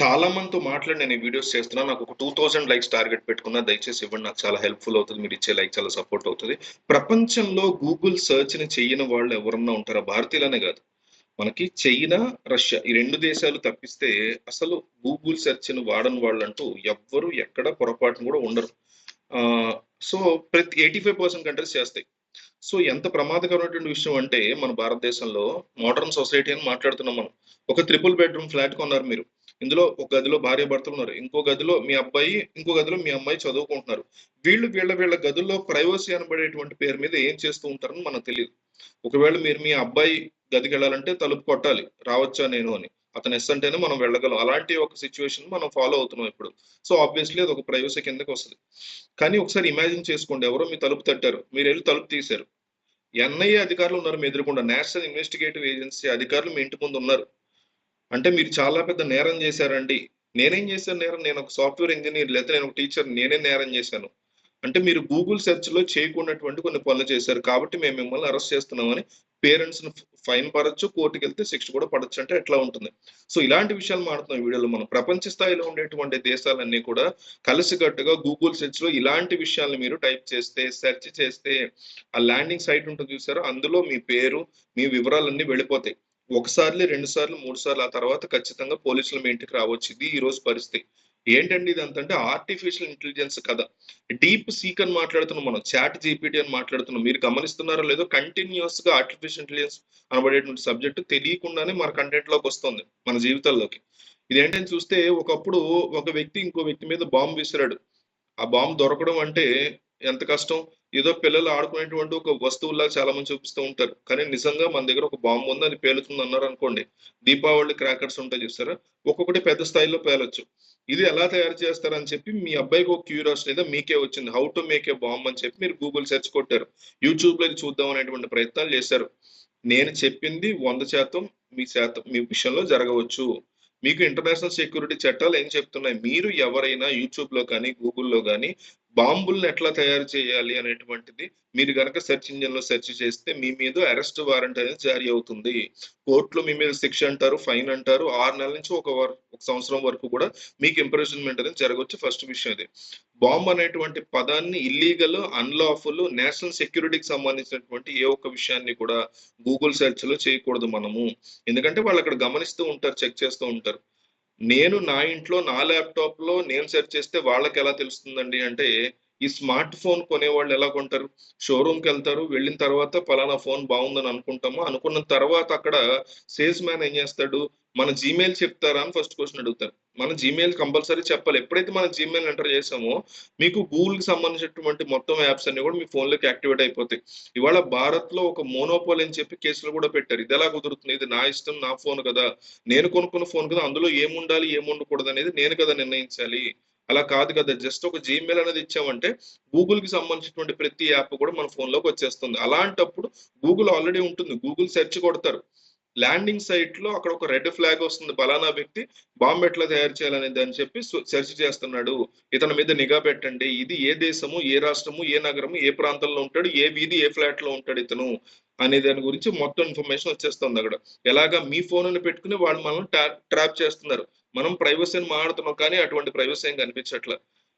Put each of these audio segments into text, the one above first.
చాలా మందితో మాట్లాడి నేను ఈ వీడియోస్ చేస్తున్నా. నాకు ఒక టూ థౌసండ్ లైక్స్ టార్గెట్ పెట్టుకున్నా. దయచేసి ఇవ్వండి. నాకు చాలా హెల్ప్ఫుల్ అవుతుంది. మీరు ఇచ్చే లైక్ చాలా సపోర్ట్ అవుతుంది. ప్రపంచంలో గూగుల్ సెర్చ్ని చెయ్యని వాళ్ళు ఎవరన్నా ఉంటారా? భారతీయులనే కాదు. మనకి చైనా రష్యా ఈ రెండు దేశాలు తప్పిస్తే అసలు గూగుల్ సెర్చ్ని వాడని వాళ్ళు అంటూ ఎవ్వరు ఎక్కడ పొరపాటును కూడా ఉండరు. సో ప్రతి ఎయిటీ ఫైవ్ పర్సెంట్ కంట్రీస్ చేస్తాయి. సో ఎంత ప్రమాదకరమైనటువంటి విషయం అంటే మన భారతదేశంలో మోడర్న్ సొసైటీ అని మాట్లాడుతున్నాం మనం. ఒక త్రిపుల్ బెడ్రూమ్ ఫ్లాట్ కొన్నారు మీరు. ఇందులో ఒక గదిలో భార్య భర్తలు ఉన్నారు. ఇంకో గదిలో మీ అబ్బాయి ఇంకో గదిలో మీ అమ్మాయి చదువుకుంటున్నారు. వీళ్ళు వీళ్ళ వీళ్ళ గదుల్లో ప్రైవసీ అనబడేటువంటి పేరు మీద ఏం చేస్తూ ఉంటారని మనకు తెలియదు. ఒకవేళ మీరు మీ అబ్బాయి గదికి వెళ్ళాలంటే తలుపు కొట్టాలి. రావచ్చా నేను అని. అతను ఎస్ అంటేనే మనం వెళ్ళగలం. అలాంటి ఒక సిచ్యువేషన్ మనం ఫాలో అవుతున్నాం ఇప్పుడు. సో ఆబ్వియస్లీ అది ఒక ప్రైవసీ కిందకి వస్తుంది. కానీ ఒకసారి ఇమాజిన్ చేసుకోండి. ఎవరో మీ తలుపు తట్టారు. మీరు వెళ్ళి తలుపు తీశారు. ఎన్ఐఏ అధికారులు ఉన్నారు మీ ఎదురుకుండా. నేషనల్ ఇన్వెస్టిగేటివ్ ఏజెన్సీ అధికారులు మీ ఇంటి ముందు ఉన్నారు. అంటే మీరు చాలా పెద్ద నేరం చేశారండి. నేనేం చేశాను నేరం? నేను ఒక సాఫ్ట్వేర్ ఇంజనీర్ లేదా నేను ఒక టీచర్ నేనే నేరం చేశాను. అంటే మీరు గూగుల్ సెర్చ్లో చేయకున్నటువంటి కొన్ని పనులు చేశారు కాబట్టి మేము మిమ్మల్ని అరెస్ట్ చేస్తున్నామని పేరెంట్స్ ఫైన్ పడచ్చు కోర్టుకి వెళ్తే శిక్ష కూడా పడచ్చు అంటే ఎట్లా ఉంటుంది. సో ఇలాంటి విషయాలు మాడుతున్నాం వీడియోలో మనం. ప్రపంచ స్థాయిలో ఉండేటువంటి దేశాలన్నీ కూడా కలిసికట్టుగా గూగుల్ సెర్చ్లో ఇలాంటి విషయాలను మీరు టైప్ చేస్తే సెర్చ్ చేస్తే ఆ ల్యాండింగ్ సైట్ ఉంటుంది చూసారో? అందులో మీ పేరు మీ వివరాలన్నీ వెళ్ళిపోతాయి. ఒకసారి రెండు సార్లు మూడు సార్లు ఆ తర్వాత ఖచ్చితంగా పోలీసులు మీ ఇంటికి రావచ్చు. ఇది ఈ రోజు పరిస్థితి. ఏంటండి ఇది అంతంటే ఆర్టిఫిషియల్ ఇంటెలిజెన్స్ కదా డీప్ సీక్ అని మాట్లాడుతున్నాం మనం. చాట్ జీపీటీ అని మాట్లాడుతున్నాం. మీరు గమనిస్తున్నారో లేదో కంటిన్యూస్గా ఆర్టిఫిషియల్ ఇంటెలిజెన్స్ అనబడేటువంటి సబ్జెక్ట్ తెలియకుండానే మన కంటెంట్లోకి వస్తుంది మన జీవితాల్లోకి. ఇదేంటని చూస్తే ఒకప్పుడు ఒక వ్యక్తి ఇంకో వ్యక్తి మీద బాంబు విసిరాడు. ఆ బాంబు దొరకడం అంటే ఎంత కష్టం? ఏదో పిల్లలు ఆడుకునేటువంటి ఒక వస్తువులా చాలా మంది చూపిస్తూ ఉంటారు. కానీ నిజంగా మన దగ్గర ఒక బాంబు ఉంది అది పేలుతుంది అన్నారు అనుకోండి దీపావళి క్రాకర్స్ ఉంటాయి చూస్తారా? ఒక్కొక్కటి పెద్ద స్థాయిలో పేలొచ్చు. ఇది ఎలా తయారు చేస్తారని చెప్పి మీ అబ్బాయికి ఒక క్యూరియాసిటీ లేదా మీకే వచ్చింది. How to make a bomb అని చెప్పి మీరు గూగుల్ సెర్చ్ కొట్టారు. యూట్యూబ్లో ఇది చూద్దాం అనేటువంటి ప్రయత్నాలు చేశారు. నేను చెప్పింది వంద శాతం మీ శాతం మీ విషయంలో జరగవచ్చు. మీకు ఇంటర్నేషనల్ సెక్యూరిటీ చట్టాలు ఏం చెప్తున్నాయి? మీరు ఎవరైనా యూట్యూబ్లో కానీ గూగుల్లో కానీ బాంబుల్ని ఎట్లా తయారు చేయాలి అనేటువంటిది మీరు కనుక సెర్చ్ ఇంజిన్లో సెర్చ్ చేస్తే మీ మీద అరెస్ట్ వారెంట్ అనేది జారీ అవుతుంది. కోర్టులో మీ మీద శిక్ష అంటారు ఫైన్ అంటారు. ఆరు నెలల నుంచి ఒక ఒక సంవత్సరం వరకు కూడా మీకు ఇంప్రెషన్మెంట్ అనేది జరగవచ్చు ఫస్ట్ విషయం ఇది. బాంబు అనేటువంటి పదాన్ని ఇల్లీగల్ అన్లాఫుల్ నేషనల్ సెక్యూరిటీకి సంబంధించినటువంటి ఏ ఒక్క విషయాన్ని కూడా గూగుల్ సెర్చ్లో చేయకూడదు మనము. ఎందుకంటే వాళ్ళు అక్కడ గమనిస్తూ ఉంటారు చెక్ చేస్తూ ఉంటారు. నేను నా ఇంట్లో నా ల్యాప్టాప్లో నేను సెర్చ్ చేస్తే వాళ్ళకి ఎలా తెలుస్తుందండి అంటే ఈ స్మార్ట్ ఫోన్ కొనేవాళ్ళు ఎలా కొంటారు? షోరూమ్కి వెళ్తారు వెళ్ళిన తర్వాత ఫలానా ఫోన్ బాగుందని అనుకుంటాము? అనుకున్న తర్వాత అక్కడ సేల్స్ మ్యాన్ ఏం చేస్తాడు? మన జీమెయిల్ చెప్తారా అని ఫస్ట్ క్వశ్చన్ అడుగుతారు. మన జీమెయిల్ కంపల్సరీ చెప్పాలి. ఎప్పుడైతే మన జీమెయిల్ ఎంటర్ చేసామో మీకు గూగుల్కి సంబంధించినటువంటి మొత్తం యాప్స్ అన్ని కూడా మీ ఫోన్లోకి యాక్టివేట్ అయిపోతాయి. ఇవాళ భారత్లో ఒక మోనోపోల్ అని చెప్పి కేసులు కూడా పెట్టారు. ఇది ఎలా కుదురుతుంది? ఇది నా ఇష్టం నా ఫోన్ కదా. నేను కొనుక్కున్న ఫోన్ కదా. అందులో ఏముండాలి ఏముండకూడదు అనేది నేను కదా నిర్ణయించాలి. అలా కాదు కదా. జస్ట్ ఒక జీమెయిల్ అనేది ఇచ్చామంటే గూగుల్కి సంబంధించినటువంటి ప్రతి యాప్ కూడా మన ఫోన్లోకి వచ్చేస్తుంది. అలాంటప్పుడు గూగుల్ ఆల్రెడీ ఉంటుంది. గూగుల్ సెర్చ్ కొడతారు. ల్యాండింగ్ సైట్లో అక్కడ ఒక రెడ్ ఫ్లాగ్ వస్తుంది. బలానా వ్యక్తి బాంబు ఎట్లా తయారు చేయాలనేది అని చెప్పి సెర్చ్ చేస్తున్నాడు. ఇతని మీద నిఘా పెట్టండి. ఇది ఏ దేశము ఏ రాష్ట్రము ఏ నగరము ఏ ప్రాంతంలో ఉంటాడు ఏ వీధి ఏ ఫ్లాట్లో ఉంటాడు ఇతను అనే దాని గురించి మొత్తం ఇన్ఫర్మేషన్ వచ్చేస్తుంది అక్కడ. ఎలాగా మీ ఫోన్ పెట్టుకుని వాళ్ళు మనం ట్రాప్ చేస్తున్నారు. మనం ప్రైవసీని మాడుతున్నాం కానీ అటువంటి ప్రైవసీ ఏం కనిపించట్ల.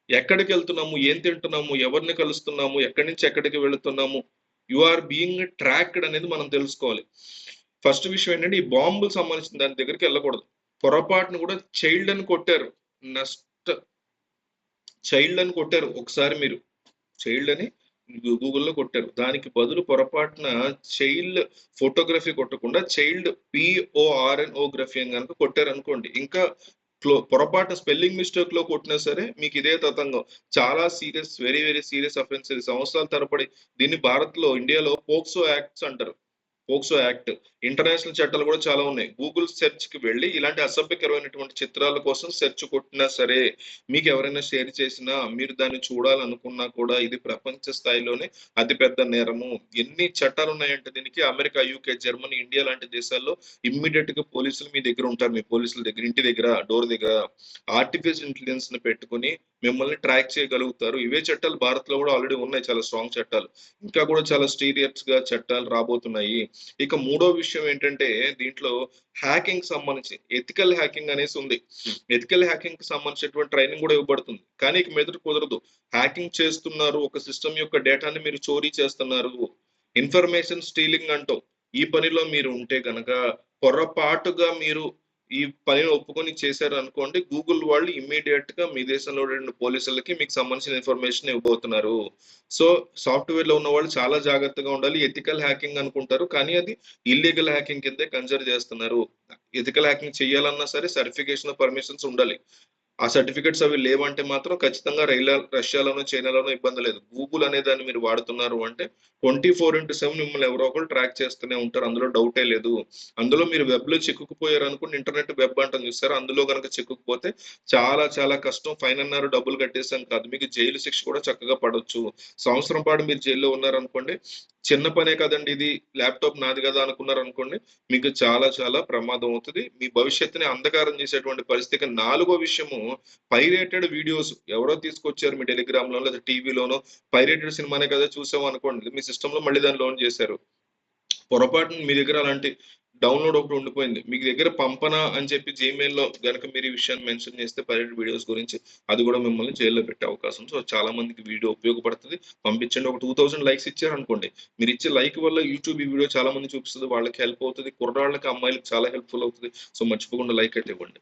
ఎక్కడికి వెళ్తున్నాము ఏం తింటున్నాము ఎవరిని కలుస్తున్నాము ఎక్కడి నుంచి ఎక్కడికి వెళుతున్నాము యు ఆర్ బీయింగ్ ట్రాక్డ్ అనేది మనం తెలుసుకోవాలి. ఫస్ట్ విషయం ఏంటంటే ఈ బాంబులు సంబంధించిన దాని దగ్గరికి వెళ్ళకూడదు. పొరపాటును కూడా చైల్డ్ అని కొట్టారు. నష్ట చైల్డ్ అని కొట్టారు ఒకసారి మీరు. చైల్డ్ అని గూగుల్లో కొట్టారు. దానికి బదులు పొరపాటున చైల్డ్ ఫోటోగ్రఫీ కొట్టకుండా చైల్డ్ పిఓఆర్ఎన్ఓగ్రఫీ అని కనుక కొట్టారు అనుకోండి ఇంకా క్లో పొరపాటు స్పెల్లింగ్ మిస్టేక్లో కొట్టినా సరే మీకు ఇదే తతంగం. చాలా serious very very serious offence సంవత్సరాల తరబడి దీన్ని భారత్లో ఇండియాలో పోక్సో యాక్ట్స్ అంటారు. POCSO act. ఇంటర్నేషనల్ చట్టాలు కూడా చాలా ఉన్నాయి. గూగుల్ సెర్చ్కి వెళ్ళి ఇలాంటి అసభ్యకరమైనటువంటి చిత్రాల కోసం సెర్చ్ కొట్టినా సరే మీకు ఎవరైనా షేర్ చేసినా మీరు దాన్ని చూడాలనుకున్నా కూడా ఇది ప్రపంచ స్థాయిలోనే అతిపెద్ద నేరము. ఎన్ని చట్టాలు ఉన్నాయంటే దీనికి? అమెరికా యూకే జర్మనీ ఇండియా లాంటి దేశాల్లో ఇమ్మీడియట్గా పోలీసులు మీ దగ్గర ఉంటారు. మీ పోలీసుల దగ్గర ఇంటి దగ్గర డోర్ దగ్గర ఆర్టిఫిషియల్ ఇంటెలిజెన్స్ని పెట్టుకుని మిమ్మల్ని ట్రాక్ చేయగలుగుతారు. ఇవే చట్టాలు భారత్లో కూడా ఆల్రెడీ ఉన్నాయి. చాలా స్ట్రాంగ్ చట్టాలు. ఇంకా కూడా చాలా స్టీరియస్గా చట్టాలు రాబోతున్నాయి. ఇక మూడో విషయం విషయం ఏంటంటే దీంట్లో హ్యాకింగ్ సంబంధించి ఎథికల్ హ్యాకింగ్ అనేసి ఉంది. ఎథికల్ హ్యాకింగ్కి సంబంధించినటువంటి ట్రైనింగ్ కూడా ఇవ్వబడుతుంది. కానీ ఇక మీద కుదరదు. హ్యాకింగ్ చేస్తున్నారు ఒక సిస్టమ్ యొక్క డేటాని మీరు చోరీ చేస్తున్నారు. ఇన్ఫర్మేషన్ స్టీలింగ్ అంటాం. ఈ పనిలో మీరు ఉంటే గనక పొరపాటుగా మీరు ఈ పనిని ఒప్పుకొని చేశారు అనుకోండి గూగుల్ వాళ్ళు ఇమ్మీడియట్గా మీ దేశంలో రెండు పోలీసులకి మీకు సంబంధించిన ఇన్ఫర్మేషన్ ఇవ్వబోతున్నారు. సో సాఫ్ట్వేర్లో ఉన్న వాళ్ళు చాలా జాగ్రత్తగా ఉండాలి. ఎథికల్ హ్యాకింగ్ అనుకుంటారు కానీ అది ఇల్లీగల్ హ్యాకింగ్ కిందే కన్సిడర్ చేస్తున్నారు. ఎథికల్ హ్యాకింగ్ చేయాలన్నా సరే సర్టిఫికేషన్ పర్మిషన్స్ ఉండాలి. ఆ సర్టిఫికెట్స్ అవి లేవంటే మాత్రం ఖచ్చితంగా రైలా రష్యాలోనో చైనాలోనో ఇబ్బంది లేదు. గూగుల్ అనే దాన్ని మీరు వాడుతున్నారు అంటే ట్వంటీ ఫోర్ ఇంటూ సెవెన్ మిమ్మల్ని ఎవరో ఒకరు ట్రాక్ చేస్తూనే ఉంటారు. అందులో డౌటే లేదు. అందులో మీరు వెబ్లో చిక్కుకుపోయారు అనుకోండి ఇంటర్నెట్ వెబ్ అంటాం చూస్తారు? అందులో కనుక చిక్కుకుపోతే చాలా చాలా కష్టం. ఫైన్ అన్నారు డబ్బులు కట్టేసాం కాదు. మీకు జైలు శిక్ష కూడా చక్కగా పడవచ్చు సంవత్సరం పాటు మీరు జైల్లో ఉన్నారు అనుకోండి చిన్న పనే కదండి ఇది ల్యాప్టాప్ నాది కదా అనుకున్నారు అనుకోండి మీకు చాలా చాలా ప్రమాదం అవుతుంది. మీ భవిష్యత్తుని అంధకారం చేసేటువంటి పరిస్థితి నాలుగో విషయము పైరేటెడ్ వీడియోస్ ఎవరో తీసుకొచ్చారు మీ టెలిగ్రామ్లో లేదా టీవీలోనో పైరేటెడ్ సినిమానే కదా చూసాం అనుకోండి మీ సిస్టమ్లో మళ్ళీ దాన్ని లోన్ చేశారు. పొరపాటున మీ దగ్గర అలాంటి డౌన్లోడ్ ఒకటి ఉండిపోయింది. మీ దగ్గర పంపన అని చెప్పి జీమెయిల్లో కనుక గనక మీరు ఈ విషయాన్ని మెన్షన్ చేస్తే పైరేట్ వీడియోస్ గురించి అది కూడా మిమ్మల్ని జైల్లో పెట్టే అవకాశం సో చాలా మందికి వీడియో ఉపయోగపడుతుంది. పంపించండి. ఒక టూ థౌసండ్ లైక్స్ ఇచ్చారు అనుకోండి. మీరు ఇచ్చే లైక్ వల్ల యూట్యూబ్ ఈ వీడియో చాలా మంది చూపిస్తుంది. వాళ్ళకి హెల్ప్ అవుతుంది. కుర్రాళ్ళకి అమ్మాయిలకు చాలా హెల్ప్ఫుల్ అవుతుంది. సో మర్చిపోకుండా లైక్ అయితే ఇవ్వండి.